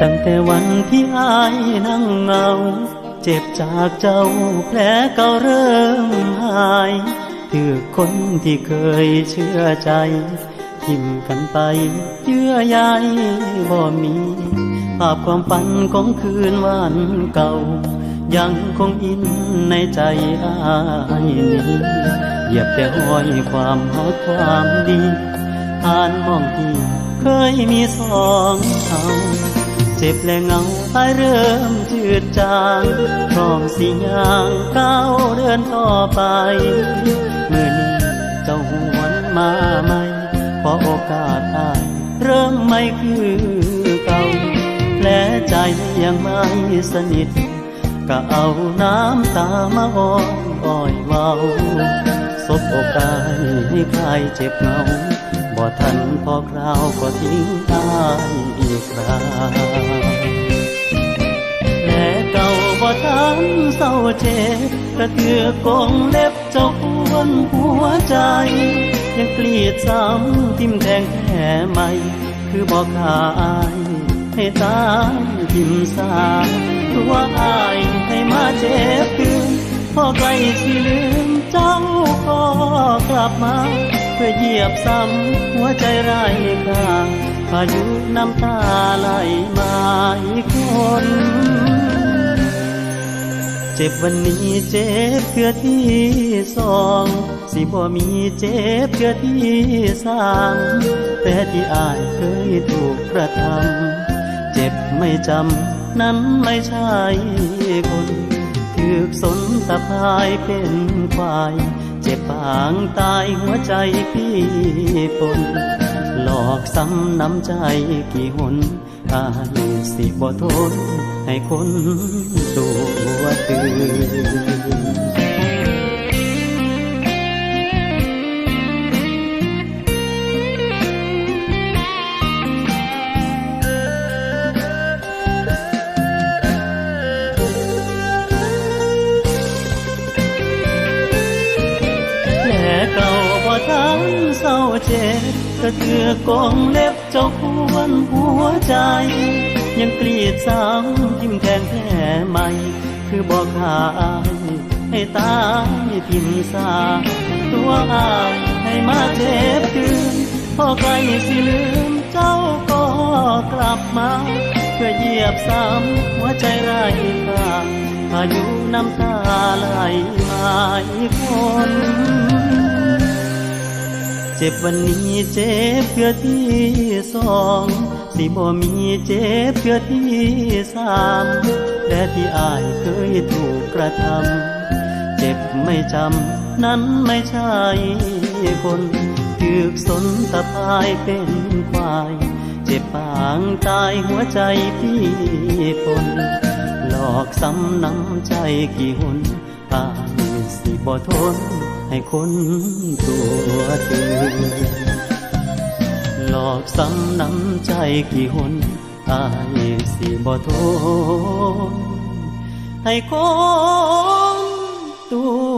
ตั้งแต่วันที่อายนั่งเงา เจ็บจากเจ้าแผลเก่าเริ่มหายถือคนที่เคยเชื่อใจ ทิมกันไปเยื่อใยบ่มี ภาพความฝันของคืนวันเก่า ยังคงอินในใจอายนี้เหยียบแต่ห้อยความหักความดีผ่านมองที่เคยมีสองเท่า เจ็บและเหงาอายเริ่มจืดจางพร้อมสิยางก้าวเดินต่อไปเมื่อนี้เจ้าหวนมาใหม่ขอโอกาสอายเริ่มไม่คือเก่าแผลใจยังไม่สนิทก็เอาน้ำตามาอ้อนอ้อยเว้าสบโอกาสให้คลายเจ็บเหงา บ่ทันพอคราวก็ทิ้งตายอีกคราแผลเก่าบ่ทันเศร้าเจ็บกระเทือกองเล็บเจ้าควนหัวใจ ยังกลียดซ้ำทิ่มแทงแผลใหม่ คือบอกขายให้ตายทิ่มสาตัวอายให้มาเจ็บคืนพอใกล้สิลืมเจ้าก็กลับมา เพื่อเหยียบซ้ำหัวใจไร้ค่าพายุน้ำตาไหลมาอีกคนเจ็บวันนี้เจ็บเพื่อที่สองสิบ่มีเจ็บเพื่อที่สามแต่ที่อายเคยถูกกระทำเจ็บไม่จำนั้นไม่ใช่คน กสนตะพายเป็นควาย เจ็บปางตายหัวใจพี่ปน หลอกซ้ำน้ำใจกี่หนอายสิบ่ทนให้คนตัวตื่น บก็คือกองเล็บเจ้าควรหัวใจ ยังกรีดซ้ำทิ่มแทงแผลใหม่ คือบอกขายให้ตายทิ่มสาตัวอายให้มาเจ็บคืนพอใกล้สิลืมเจ้าก็กลับมา เพื่อเหยียบซ้ำหัวใจไร้ค่าพายุน้ำตาไหลมาอีกคน เจ็บวันนี้เจ็บเพื่อที่สองสิบ่มีเจ็บเพื่อที่สามและที่อายเคยถูกกระทำเจ็บไม่จำนั้นไม่ใช่คนถูกสนตะพายเป็นควาย เจ็บปางตายหัวใจพี่ปนหลอกซ้ำน้ำใจกี่หนอายสิบ่ทนให้คนตัว ตื่นหลอกซ้ำน้ำใจกี่หนอายสิบ่ทนให้คนตัว